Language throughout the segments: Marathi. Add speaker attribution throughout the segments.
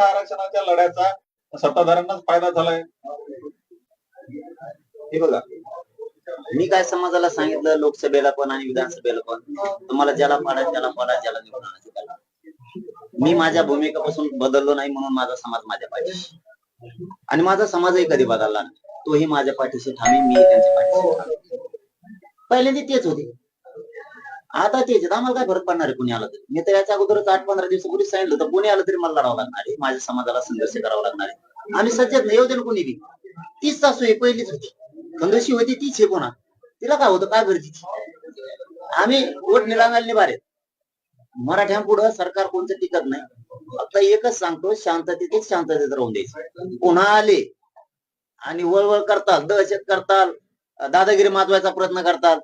Speaker 1: मराठा आरक्षणाच्या लढ्याचा सत्ताधाऱ्यांनाच फायदा झालाय.
Speaker 2: हे बघा. मी काय समाजाला सांगितलं लोकसभेला पण आणि विधानसभेला पण? तुम्हाला ज्याला पाडा त्याला पाडा ज्याला निवडून आणायचं त्याला. मी माझ्या भूमिकेपासून बदललो नाही म्हणून माझा समाज माझ्या पाठीशी आणि माझा समाजही कधी बदलला नाही. तोही माझ्या पाठीशी ठाणे मी त्यांच्या पाठीशी पहिल्यांदा तेच होते. आता तेच आम्हाला काय फरक पडणार आहे कुणी आलं तरी? मी तर याच्या अगोदरच आठ पंधरा दिवसापूर्वी सांगितलं तर पुणे आलं तरी मला लढावं लागणार आहे माझ्या समाजाला संघर्ष करावा लागणार आहे. आम्ही सज्जत नाही येऊ दे ना कोणी बी. तीच सासू आहे पहिलीच होती. खंगशी होती तीच हे कोणा. तिला काय होतं काय करते आम्ही वोट निलांगायला बारे मराठ्यांपुढं सरकार कोणतं टिकत नाही. फक्त एकच सांगतो शांततेतच शांततेत राहून द्यायचं. पुन्हा आले आणि वळवळ करतात दहशत करताल दादागिरी माजवायचा प्रयत्न करतात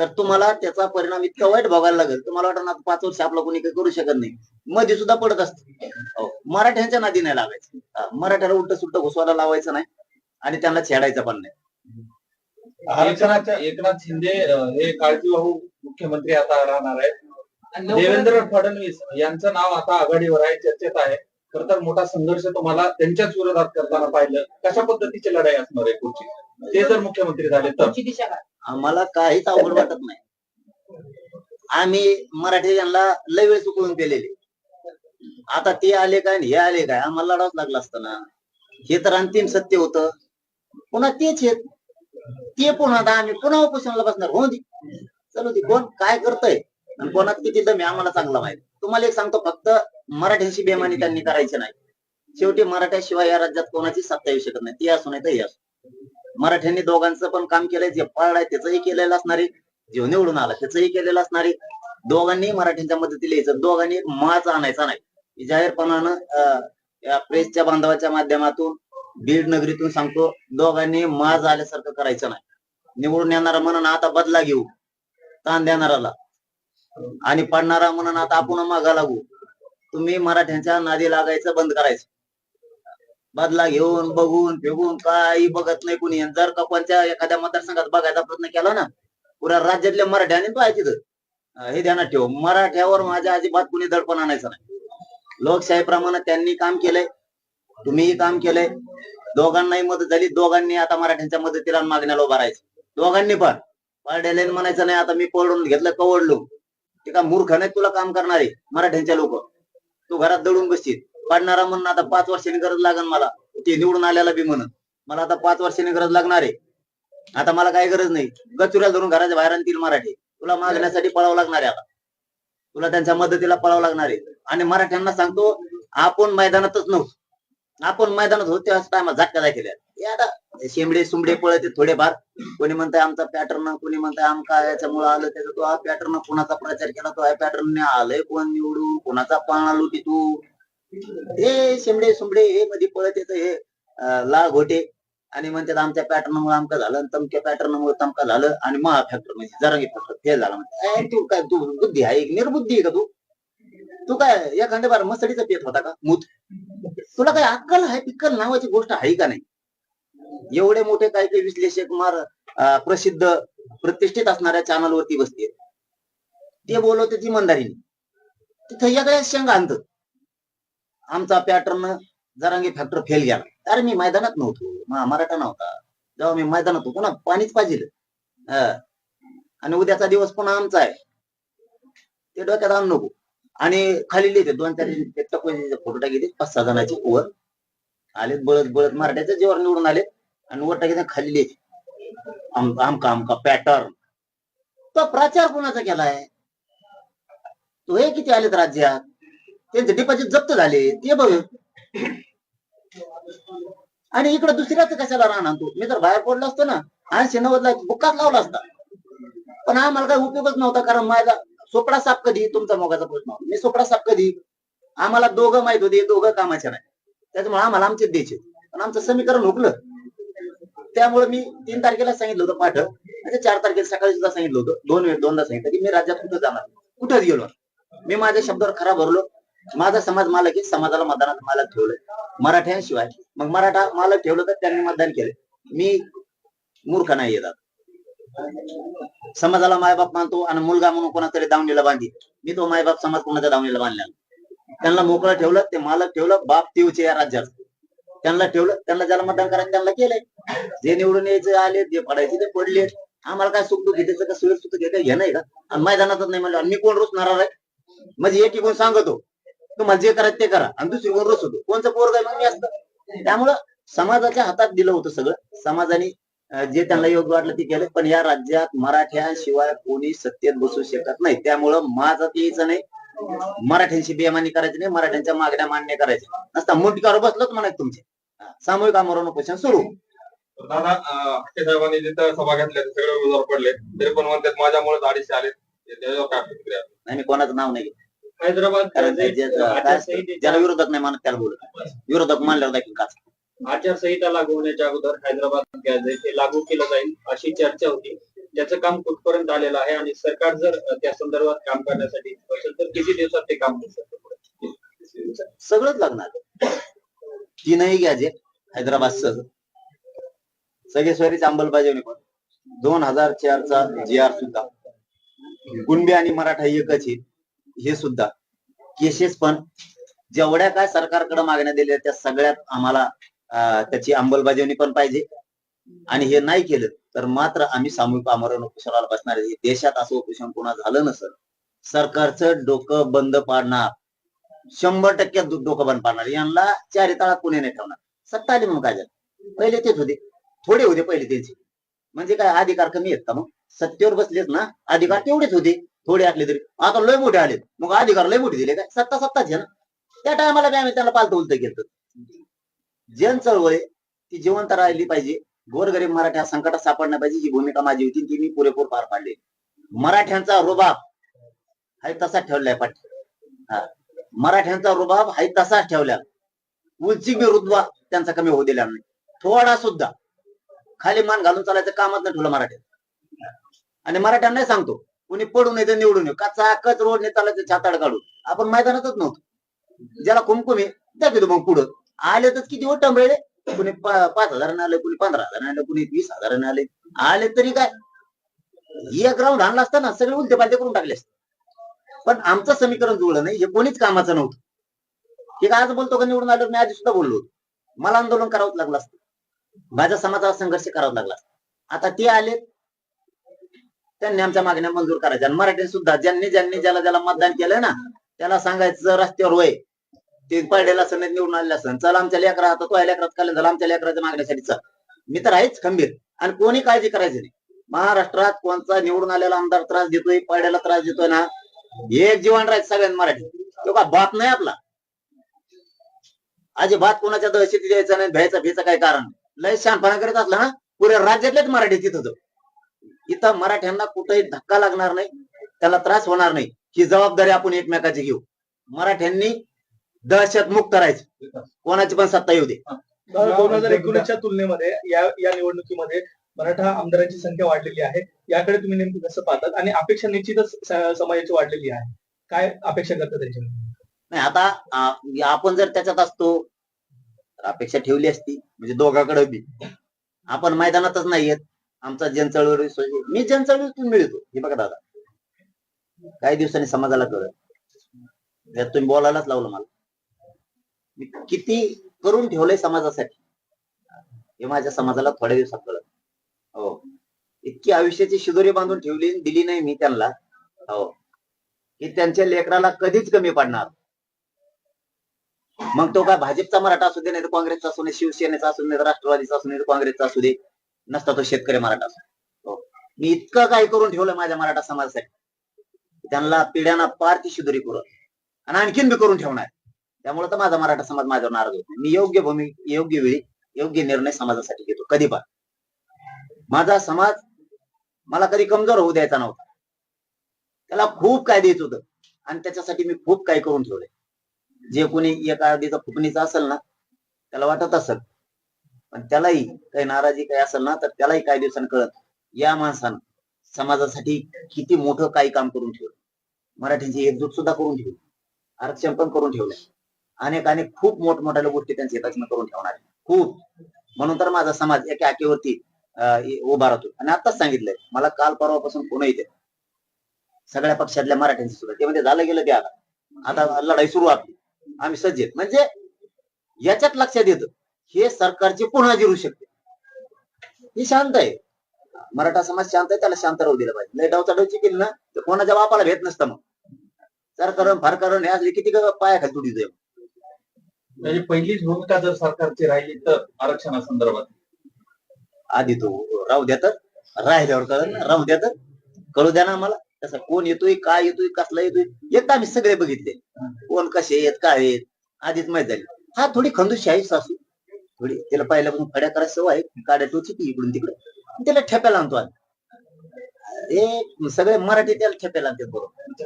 Speaker 2: तर तुम्हाला त्याचा परिणाम इतका वाईट भोगायला लागेल. तुम्हाला वाटतं ना पाच वर्ष आपलं कोणी काही करू शकत नाही. मध्ये सुद्धा पडत असत. मराठ्यांच्या नादी नाही लागायचं हा, मराठ्याला उलट सुलट घुसवायला लावायचं नाही आणि त्यांना छेडायचं पण नाही.
Speaker 3: एकनाथ शिंदे हे काळजीवाहू मुख्यमंत्री आता राहणार आहेत. देवेंद्र फडणवीस यांचं नाव आता आघाडीवर आहे चर्चेत आहे. खर तर मोठा संघर्ष तुम्हाला त्यांच्याच विरोधात करताना पाहिलं. कशा पद्धतीची लढाई असणार आहे पुढची? ते जर मुख्यमंत्री झाले तर.
Speaker 2: आम्हाला काहीच अवघड वाटत नाही. आम्ही मराठी यांना लय वेळ चुकवून केलेले. आता ते आले काय आणि हे आले काय? आम्हाला लढावंच लागलं असतं ना. हे तर अंतिम सत्य होतं. पुन्हा तेच आहेत. ते पुन्हा आता आम्ही पुन्हा उपोषणाला बसणार. हो दे. चलो दे. कोण काय करतय आणि कोणात किती दम आहे आम्हाला चांगला माहिती. तुम्हाला एक सांगतो फक्त मराठ्यांशी बेमानी त्यांनी करायची नाही. शेवटी मराठ्याशिवाय या राज्यात कोणाची सत्ता येऊ शकत नाही. ती असू नाही तर हे असो. मराठ्यांनी दोघांचं पण काम केलंय जे पाळलाय त्याचंही केलेलं असणारी जीव निवडून आला त्याचंही केलेलं असणारे दोघांनी मराठ्यांच्या मदतीला यायचं दोघांनी माच आणायचा नाही. जाहीरपणानं या प्रेसच्या बांधवाच्या माध्यमातून बीड नगरीतून सांगतो दोघांनी माज आल्यासारखं करायचं नाही. निवडून येणारा म्हणून आता बदला घेऊ ताण देणाराला आणि पडणारा म्हणून आता आपण मागा लागू. तुम्ही मराठ्यांच्या नादी लागायचं बंद करायचं. बदला घेऊन बघून फिगून काही बघत नाही कुणी. आणि जर का कोणत्या एखाद्या मतदारसंघात बघायचा प्रयत्न केला ना पुऱ्या राज्यातल्या मराठ्याने तो आहे तिथं. हे ध्यानात ठेव. मराठ्यावर माझ्या अजिबात कुणी दडपण आणायचं नाही. लोकशाहीप्रमाणे त्यांनी काम केलंय. तुम्हीही काम केलंय. दोघांनाही मदत झाली. दोघांनी आता मराठ्यांच्या मदतीला आणि मागण्याला उभा राहायचं. दोघांनी पण. पारड्याला म्हणायचं नाही आता मी पळून घेतलं कवडलो ते का मूर्ख नाही तुला काम करणारे? मराठ्यांच्या लोक. तू घरात दडून बसशील. पाडणारा म्हणून आता पाच वर्षांनी गरज लागेल मला. ते निवडून आल्याला बी म्हणून. मला आता पाच वर्षांनी गरज लागणार आहे. आता मला काही गरज नाही. गचुऱ्याला धरून घराच्या बाहेर आणतील मराठी. तुला मागण्यासाठी पळावं लागणार आहे आता. तुला त्यांच्या मदतीला पळावं लागणार आहे. आणि मराठ्यांना सांगतो आपण मैदानातच नव्हतो. आपण मैदानात होते टायमा टायमात झटका दाखवल्या हे आता शेंबडे सुंबडे पळते थोडेफार. कोणी म्हणताय आमचा पॅटर्न कोणी म्हणताय आमका याच्यामुळे आलं त्याचा. तो हा पॅटर्न कोणाचा प्रचार केला तो ह्या पॅटर्न आलंय कोण निवडून? कोणाचा पाळणा लुटी तू हे शिमडे शिमडे हे मध्ये पळत येत हे लाल घोटे. आणि म्हणतात आमच्या पॅटर्न मुळे आमका झालं तमक्या पॅटर्न मुळे तमका झालं आणि महा फॅक्टर म्हणजे जरांगी फॅक्टर फेल झाला म्हणते तू काय तू बुद्धी आहे निर्बुद्धी आहे का तू? तू काय या खंडेबार मसडीचा पेत होता का? मूत. तुला काय अक्कल आहे पिक्कल नावाची गोष्ट आहे का नाही? एवढे मोठे काही काही विश्लेषक मार प्रसिद्ध प्रतिष्ठित असणाऱ्या चॅनल वरती बसते ते बोलवते ती मंदारीने तिथं या शेंग आणत आमचा पॅटर्न जरांगी फॅक्टर फेल गेला. अरे मी मैदानात नव्हतो. मा- मराठा नव्हता. जेव्हा मी मैदानात होतो ना पाणीच पाहिजे. आणि उद्याचा दिवस पुन्हा आमचा आहे. ते डोक्यात आण नको. आणि खाली लिहिते दोन चार फोटो टाकी पाच सहा जणांचे वर आलेत बळत बळत मराठ्याच्या जीवर निवडून आले आणि वर टाकी खाली लिहिते आमका आमका पॅटर्न तो प्रचार कोणाचा केलाय? तो हे किती आलेत राज्यात? त्यांचे डिपॉझिट जप्त झाले ते बघ. आणि इकडे दुसऱ्याच कशाला राहणार तू मी तर बाहेर पडलो असतो ना ऐंशी नव्वदला बुक्काच लावला असता. पण आम्हाला काही उपयोगच नव्हता कारण माझा सोपडा साप कधी? तुमचा मोगाचा प्रश्न. मी सोपडा साप कधी? आम्हाला दोघं माहीत होते दोघं कामाचे नाही. त्याच्यामुळे आम्हाला आमचे द्यायचे. पण आमचं समीकरण हुकलं. त्यामुळे मी तीन तारखेला सांगितलं होतं पाठ म्हणजे चार तारखेला सकाळी सुद्धा सांगितलं होतं. दोन वेळ दोनदा सांगितलं. की मी राज्यात कुठं जाणार? कुठंच गेलो? मी माझ्या शब्दावर खरा भरलो. माझा समाज मालक की समाजाला मतदानात मालक ठेवलंय. मराठ्यांशिवाय. मग मराठा मालक ठेवलं तर त्यांनी मतदान केलं मी मूर्ख नाही येतात समाजाला मायबाप मानतो आणि मुलगा म्हणून कोणातरी दावणीला बांधी. मी तो मायबाप समाज कोणाच्या दावणीला बांधला त्यांना मोकळं ठेवलं ते मालक ठेवलं बाप तीवचे या राज्यात. त्यांना ठेवलं त्यांना ज्याला मतदान करायचं त्यांना केलंय. जे निवडून यायचे आले जे पडायचे ते पडले. आम्हाला काय सुख दुःख का सुख सुख काय घेणं आहे का? आणि मैदानातच नाही म्हणलं मी कोण रोज नाराज आहे म्हणजे एक कोण सांगतो. तुम्हाला जे करायचं ते करा. आणि दुसरी रोज होतो कोणचं पोरग आहे मग मी असतं. त्यामुळं समाजाच्या हातात दिलं होतं सगळं. समाजाने जे त्यांना योग्य वाटलं ते केलं. पण या राज्यात मराठ्यांशिवाय कोणी सत्तेत बसू शकत नाही. त्यामुळं माझं यायचं नाही. मराठ्यांशी बेमानी करायची नाही. मराठ्यांच्या मागण्या मान्य करायच्या नसता मुंडकावर बसलोच म्हणायचं तुमचे. सामूहिक आमरण उपोषण सुरू.
Speaker 1: दादा हट्टे साहेबांनी जिथं सभा घेतल्या ते सगळे उमेदवार पडले. तरी पण म्हणतात माझ्यामुळे अडीचशे आले त्याच्यावर काय प्रतिक्रिया
Speaker 2: नाही मी कोणाचं नाव नाही.
Speaker 3: हैदराबाद
Speaker 2: कारण
Speaker 3: जे-
Speaker 2: त्याच्यात काय असतं,
Speaker 3: आचारसंहितेच्या
Speaker 2: ज्याला विरोधक नाही मानत त्याला बोलत विरोधक मानल्यावर काच
Speaker 3: आचारसंहिता लागू होण्याच्या अगोदर हैदराबाद गॅझेट हे लागू केलं जाईल अशी चर्चा होती. त्याचं काम कुठपर्यंत आलेलं आहे आणि सरकार जर त्या संदर्भात काम करण्यासाठी इच्छुक असेल तर किती दिवसात ते काम होऊ शकतं
Speaker 2: सगळंच लागणार. तीनही गॅजेट हैदराबाद सह सगळे सोयरीची अंमलबजावणी पण. दोन हजार चारचा जी आर सुद्धा. कुणबी आणि मराठा एकच आहे. हे सुद्धा केसेस पण जेवढ्या काय सरकारकडे मागण्या दिल्या त्या सगळ्यात आम्हाला त्याची अंमलबजावणी पण पाहिजे. आणि हे नाही केलं तर मात्र आम्ही सामूहिक आमरण उपोषणाला बसणार आहे. देशात असं उपोषण पुन्हा झालं नसेल सरकारचं डोकं बंद पाडणार. शंभर टक्के डोकं बंद पाडणार. यांना चारी तळात पुणे नाही ठेवणार. सत्ता आली म्हणून काय झालं? पहिले तेच होते. थोडे होते पहिले त्यांचे. म्हणजे काय अधिकार कमी आहेत का मग? सत्तेवर बसलेच ना अधिकार तेवढेच होते. थोडे असले तरी. आता लय मोठे आले मग अधिकार लय मोठे दिले काय? सत्ता सत्ताच आहे ना. त्या टायमाला बी आम्ही त्यांना पालतं उलट केलं जन चळवळ आहे, ती जिवंत राहिली पाहिजे. गोरगरीब मराठ्या संकटात सापडण्या पाहिजे. ही भूमिका माझी होती ती मी पुरेपूर पार पाडली. मराठ्यांचा रुबाब हा तसाच ठेवलाय पाठी मराठ्यांचा रुबाब हाय तसाच ठेवला. उलची बी रुतबा त्यांचा कमी होऊ दिला नाही. थोडा सुद्धा. खाली मान घालून चालायचं कामच नाही ठेवलं मराठ्यात आणि मराठ्यांना सांगतो कोणी पडून तर निवडून येऊ. कचा कच रोडने चालायचं छाताड काढून. आपण मैदानातच नव्हतो. ज्याला कुमकुमे त्या तिथं मग पुढं. आले तर किती हो टमरेले कुणी पाच हजाराने आले कुणी पंधरा हजाराने आले कुणी वीस हजाराने आले. आले तरी काय? एक राऊंड आणला असता ना सगळे उलटे पालते करून टाकले असते. पण आमचं समीकरण जुळलं नाही हे कोणीच कामाचं नव्हतं. हे काय आज बोलतो का निवडून आलो मी आधी सुद्धा बोललो मला आंदोलन करावंच लागलं असतं. माझ्या समाजाला संघर्ष करावा लागला आता ते आले त्यांनी आमच्या मागण्या मंजूर करायच्या. आणि मराठी सुद्धा ज्यांनी ज्यांनी ज्याला ज्याला मतदान केलंय ना त्याला सांगायचं रस्त्यावर वय ते पडलेला असं निवडून आलेलं असं. चल आमच्या लेकरा आता तो लेकरात काल झाला आमच्या लेकराच्या मागण्यासाठी चल. मी तर आहेच खंबीर. आणि कोणी काळजी करायची नाही. महाराष्ट्रात कोणता निवडून आलेला आमदार त्रास देतोय पड्याला त्रास देतोय ना एक जीवन राहायचं सगळ्यांना मराठी. तो का बात नाही आपला? अजिबात कोणाच्या दहशती द्यायचा नाही भ्यायचा भ्यायचं काय कारण लय शहाणपणा करीत असला ना पुऱ्या राज्यातलेच मराठी तिथं जाऊ. इथं मराठ्यांना कुठेही धक्का लागणार नाही त्याला त्रास होणार नाही. ही जबाबदारी आपण एकमेकाची घेऊ. मराठ्यांनी दहशत मुक्त राहायचं. कोणाची पण सत्ता येऊ दे.
Speaker 4: दोन हजार एकोणीसच्या तुलनेमध्ये या या निवडणुकीमध्ये मराठा आमदारांची संख्या वाढलेली आहे. याकडे तुम्ही नेमकं कसं पाहतात? आणि अपेक्षा निश्चितच समाजाची वाढलेली आहे. काय अपेक्षा करता त्यांच्या
Speaker 2: नाही आता आपण जर त्याच्यात असतो तर अपेक्षा ठेवली असती. म्हणजे दोघाकडे बी. आपण मैदानातच नाही येत. आमचा जनचळवळी मी जनचळवळीतून मिळतो. हे बघा दादा. काही दिवसांनी समाजाला कळत त्यात तुम्ही बोलायलाच लावलं मला. मी किती करून ठेवलंय समाजासाठी हे माझ्या समाजाला थोड्या दिवसात कळत हो. इतकी आयुष्याची शिदोरी बांधून ठेवली दिली नाही मी त्यांना. हो. की त्यांच्या लेकराला कधीच कमी पडणार. मग तो काय भाजपचा मराठा असू दे नाही तर काँग्रेसचा असू दे शिवसेनेचा असू दे राष्ट्रवादीचा असू दे नाही काँग्रेसचा असू दे. नसता तो शेतकरी मराठा. हो. मी इतकं काय करून ठेवलं माझ्या मराठा समाजासाठी? त्यांना पिढ्यांना पार ती शिदोरी करून आणि आणखीन बी करून ठेवणार. त्यामुळे तर माझा मराठा समाज माझ्यावर नाराज होत. मी योग्य भूमी योग्य वेळी योग्य निर्णय समाजासाठी घेतो. कधी पण. माझा समाज मला कधी कमजोर होऊ द्यायचा नव्हता. त्याला खूप काय द्यायचं होतं. आणि त्याच्यासाठी मी खूप काय करून ठेवलंय. जे कोणी एका आधीचा फुकणीचा असेल ना त्याला वाटत असेल पण त्यालाही काही नाराजी काही असेल ना तर त्यालाही काही दिवसांनी कळत. या माणसानं समाजासाठी किती मोठं काही काम करून ठेवलं. मराठीची एकजूट सुद्धा करून ठेवली. आरक्षण पण करून ठेवलं. अनेक अनेक खूप मोठमोठ्या गोष्टी त्यांचे लग्न करून ठेवणार खूप. म्हणून तर माझा समाज एका आकेवरती उभा राहतो. आणि आताच सांगितलंय. मला काल परवापासून पुन्हा येते. सगळ्या पक्षातल्या मराठ्यांची सुद्धा. ते म्हणजे झालं गेलं ते आता. आता लढाई सुरू आपली. आम्ही सज्ज म्हणजे याच्यात लक्षात येतं. हे सरकारची पुन्हा जिरू शकते. ही शांत आहे. मराठा समाज शांत आहे त्याला शांत राहू दिलं पाहिजे. लय डावचा डावची केली ना तर कोणाच्या बापाला भेट नसतं मग. सरकार फार करण हे असले किती पाया खाली तुटी जाईल.
Speaker 3: म्हणजे पहिलीच भूमिका जर सरकारची राहिली तर आरक्षणासंदर्भात.
Speaker 2: आधी तो राहू द्या तर. राहिल्यावर कळलं ना राहू द्या तर. कळू द्या ना आम्हाला. तसं कोण येतोय काय येतोय कसला येतोय एकदा आम्ही सगळे बघितले. कोण कसे आहेत काय आहेत आधीच माहीत झाली. हा थोडी खंदूशी आहे सासू. थोडी त्याला पहिल्यापासून खड्या करायची सवय आहे काड्या टोची ती इकडून तिकडे. त्याला ठेप्याला आणतो आम्ही. हे सगळे मराठी त्याला ठेप्याला आणतात बरोबर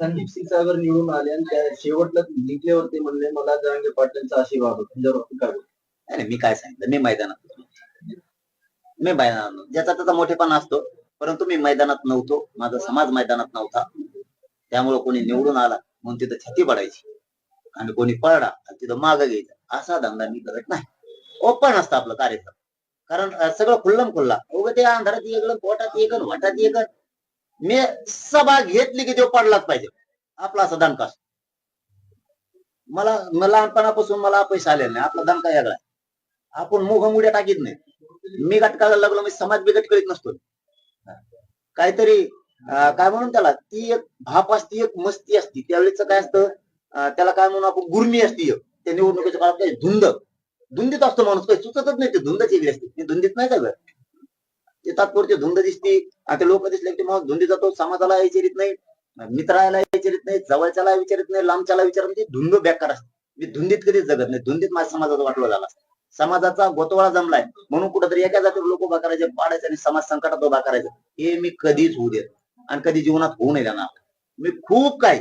Speaker 5: संदीप सिंगसागर निवडून आले आणि त्या शेवटला जिंकल्यावर ते म्हणले मला जरांगे पाटलांचा आशीर्वाद होता?
Speaker 2: नाही नाही, मी काय सांगितलं? मी मैदानात. मी मैदानात. ज्याचा त्याचा मोठेपणा असतो. परंतु मी मैदानात नव्हतो. माझा समाज मैदानात नव्हता. त्यामुळे कोणी निवडून आला. म्हणून तिथं छाती पडायची. आणि कोणी पळला आणि तिथं माग घ्यायचा. असा धंदा मी करत नाही. ओपन असतं आपलं कार्यक्रम. कारण सगळं खुल्लम खुल्ला. उगं ते अंधारात एकलं पोटात एकल वाटात येगन मी सभा घेतली की तो पडलाच पाहिजे. आपला असा दणका असतो. मला लहानपणापासून मला पैसे आले नाही. आपला दणका वेगळा आपण मुख मुड्या टाकीत नाही. मी गटकाला लागलो मी समाज बिगट करीत नसतो. काहीतरी काय म्हणून त्याला? ती एक भाप असती एक मस्ती असती. त्यावेळेच काय असतं? त्याला काय म्हणून आपण? गुरमी असती एक. त्या निवडणुकीच्या काळात काही धुंद धुंदीत असतो माणूस काही सुचतच नाही ते धुंदच वेगळी असते. ती धुंदीत नाही का ते तात्पुरते धुंद दिसती आता लोक दिसले की माणूस धुंदी जातो समाजाला विचारित नाही मित्राला विचारित नाही जवळच्याला विचारित नाही लांबच्याला विचारत नाही धुंद बेकार असते. मी धुंदीत कधीच जगत नाही धुंदीत माझ्या समाजाचा वाटलो झाला. समाजाचा गोतवाळा जमलाय. म्हणून कुठेतरी एका जातीवर लोक उभा करायचे पाडायचे आणि समाज संकटात उभा करायचं. हे मी कधीच होऊ देत आणि कधी जीवनात होऊ नये देणार. मी खूप काही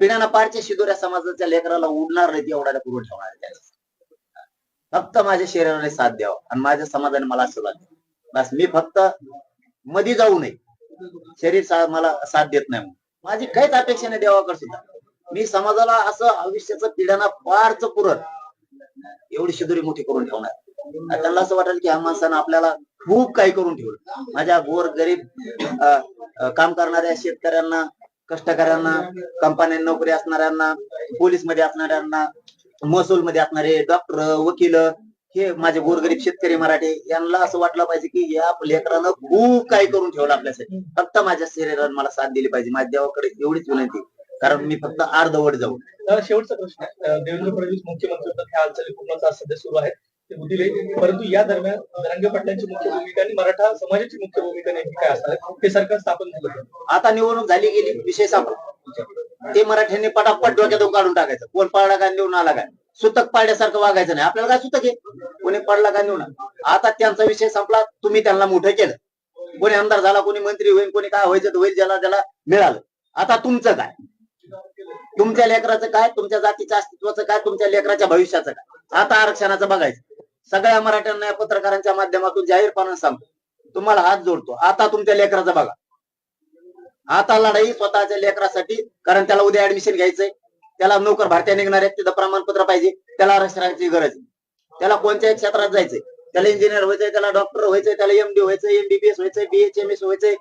Speaker 2: पिढ्याना पारच्या शिदोऱ्या समाजाच्या लेकराला उडणार नाही एवढ्याला पुरून ठेवणार त्याला. फक्त माझ्या शरीराने साथ द्यावा आणि माझ्या समाजाने मला आशीर्वाद द्यावा बस मी फक्त मधी जाऊ नये. शरीर सा- मला साथ देत नाही माझी काहीच अपेक्षा नाही देवाकडे सुद्धा. मी समाजाला असं आयुष्याचं पिढ्यांना फारच पुरत एवढी शिदोरी मोठी करून ठेवणार. त्यांना असं वाटेल की ह्या माणसानं आपल्याला खूप काही करून ठेवलं. माझ्या गोर गरीब काम करणाऱ्या शेतकऱ्यांना कष्टकऱ्यांना कंपन्यात नोकरी असणाऱ्यांना पोलीसमध्ये असणाऱ्यांना महसूल मध्ये असणारे डॉक्टर वकील हे माझे गोरगरीब शेतकरी मराठे यांना असं वाटलं पाहिजे की या लेकरानं खूप काही करून ठेवलं आपल्यासाठी. फक्त माझ्या शरीरानं मला साथ दिली पाहिजे. माझ्या देवाकडे एवढीच विनंती. कारण मी फक्त अर्धवट जाऊ.
Speaker 4: शेवटचा प्रश्न. देवेंद्र फडणवीस मुख्यमंत्री हालचाली आज सध्या सुरू आहेत. दिले परंतु या दरम्यान रंगे पाटलांची मुख्य भूमिका आणि मराठा समाजाची मुख्य भूमिका नेमकी काय असणार हे सरकार स्थापन झालं
Speaker 2: आता निवडणूक झाली गेली विषय संपला. ते मराठ्यांनी पटापट डोक्यातून काढून टाकायचं. कोण पाळला काय निवडून आला काय? सुतक पाडल्यासारखं वागायचं नाही. आपल्याला काय सुतक आहे? कोणी पडला का निवडून आता त्यांचा विषय संपला तुम्ही त्यांना मोठं केलं. कोणी आमदार झाला कोणी मंत्री होईल कोणी काय व्हायचं होईल ज्याला त्याला मिळालं. आता तुमचं काय? तुमच्या लेकराचं काय? तुमच्या जातीच्या अस्तित्वाचं काय? तुमच्या लेकराच्या भविष्याचं काय? आता आरक्षणाचं बघायचं. सगळ्या मराठ्यांना या पत्रकारांच्या माध्यमातून जाहीरपणे सांगतो. तुम्हाला हात जोडतो. आता तुमच्या लेकराचा बघा. आता लढाई स्वतःच्या लेकरासाठी कारण त्याला उद्या ऍडमिशन घ्यायचंय. त्याला नोकर भारतीय निघणार आहेत तिथं प्रमाणपत्र पाहिजे. त्याला आरक्षणाची गरज आहे. त्याला कोणत्याही क्षेत्रात जायचंय. त्याला इंजिनियर व्हायचंय त्याला डॉक्टर व्हायचंय त्याला एमडी व्हायचंय एमबीबीएस व्हायचंय बीएचएमएस व्हायचंय.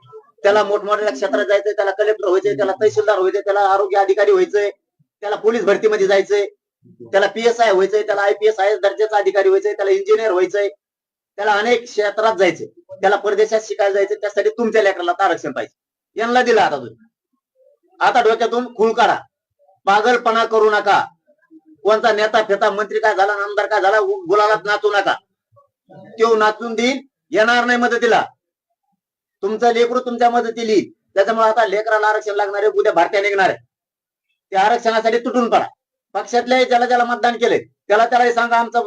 Speaker 2: त्याला मोठमोठ्या क्षेत्रात जायचंय त्याला कलेक्टर व्हायचंय त्याला तहसीलदार व्हायचंय त्याला आरोग्य अधिकारी व्हायचंय. त्याला पोलीस भरतीमध्ये जायचंय. त्याला पीएसआय व्हायचंय त्याला आयपीएस आय एस दर्जाचा अधिकारी व्हायचंय त्याला इंजिनियर व्हायचंय त्याला अनेक क्षेत्रात जायचंय. त्याला परदेशात शिकायला जायचं त्यासाठी तुमच्या लेकराला आरक्षण पाहिजे. यांना दिलं आता तुम्ही. आता डोक्यातून खूळ काढा. पागलपणा करू नका. कोणता नेता फेता मंत्री काय झाला आमदार काय झाला गुलालात नाचू नका. तो नाचून देईल येणार नाही मदतीला. तुमचं लेकरू तुमच्या मदतीला. येईल त्याच्यामुळे आता लेकराला आरक्षण लागणार आहे उद्या भारतीय निघणार आहे. त्या आरक्षणासाठी तुटून पडा. पक्षातल्या ज्याला ज्याला मतदान केले त्याला त्यालाही सांगा आमचा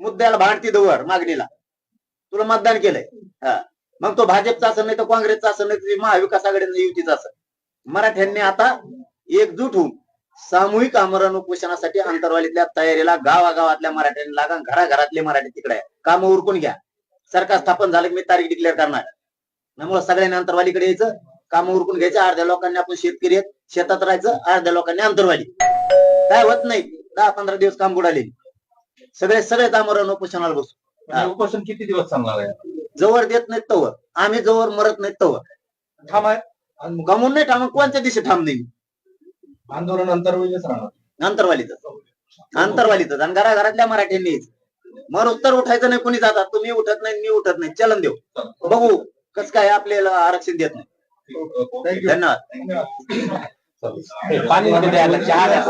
Speaker 2: मुद्द्याला भांडती दवर मागणीला. तुला मतदान केलंय. हा. मग तो भाजपचा असेल नाही तर काँग्रेसचा असेल नाही महाविकास आघाडीचा युतीचा असेल. मराठ्यांनी आता एकजूट होऊन सामूहिक आमरण उपोषणासाठी अंतरवालीतल्या तयारीला गावागावातल्या मराठ्यांनी लागा घराघरातले मराठी तिकडे काम उरकून घ्या. सरकार स्थापन झालं की मी तारीख डिक्लेअर करणार. त्यामुळे सगळ्यांनी अंतरवालीकडे यायचं काम उरकून घ्यायचं अर्ध्या लोकांनी आपण शेतकरी आहेत शेतात राहायचं अर्ध्या लोकांनी अंतरवाली काय होत नाही. दहा पंधरा दिवस काम बुडाले. सगळे सगळे आमरण उपोषणाला बसू.
Speaker 3: उपोषण किती दिवस चालणार आहे?
Speaker 2: जवळ देत नाहीत तवर. आम्ही जवळ मरत नाहीत तवर.
Speaker 4: ठाम आहे
Speaker 2: गमून नाही ठाम कोणत्या दिवशी ठाम नाही
Speaker 3: आंदोलन राहणार.
Speaker 2: अंतरवालीच अंतरवालीच आणि घराघरातल्या मराठ्यांनीच मग उत्तर उठायचं नाही कोणी जातात. तुम्ही उठत नाही मी उठत नाही. चलन देऊ. बघू कस काय आपल्याला आरक्षण देत नाही. धन्यवाद.
Speaker 3: पाणी द्यायला चहा द्या